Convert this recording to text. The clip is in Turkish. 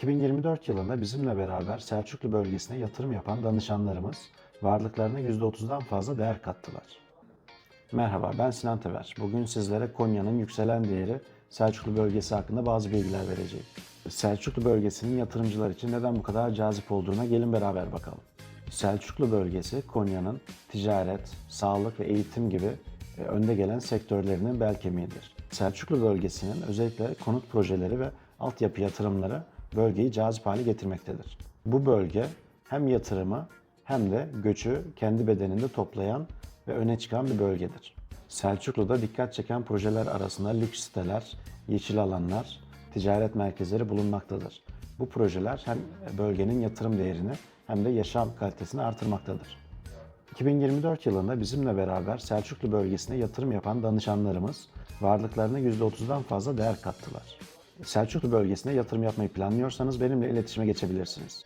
2024 yılında bizimle beraber Selçuklu bölgesine yatırım yapan danışanlarımız varlıklarına %30'dan fazla değer kattılar. Merhaba ben Sinan Teber. Bugün sizlere Konya'nın yükselen değeri Selçuklu bölgesi hakkında bazı bilgiler vereceğim. Selçuklu bölgesinin yatırımcılar için neden bu kadar cazip olduğuna gelin beraber bakalım. Selçuklu bölgesi Konya'nın ticaret, sağlık ve eğitim gibi e, önde gelen sektörlerinin bel kemiğidir. Selçuklu bölgesinin özellikle konut projeleri ve altyapı yatırımları bölgeyi cazip hale getirmektedir. Bu bölge hem yatırımı hem de göçü kendi bedeninde toplayan ve öne çıkan bir bölgedir. Selçuklu'da dikkat çeken projeler arasında lüks siteler, yeşil alanlar, ticaret merkezleri bulunmaktadır. Bu projeler hem bölgenin yatırım değerini hem de yaşam kalitesini artırmaktadır. 2024 yılında bizimle beraber Selçuklu bölgesine yatırım yapan danışanlarımız varlıklarına %30'dan fazla değer kattılar. Selçuklu bölgesine yatırım yapmayı planlıyorsanız benimle iletişime geçebilirsiniz.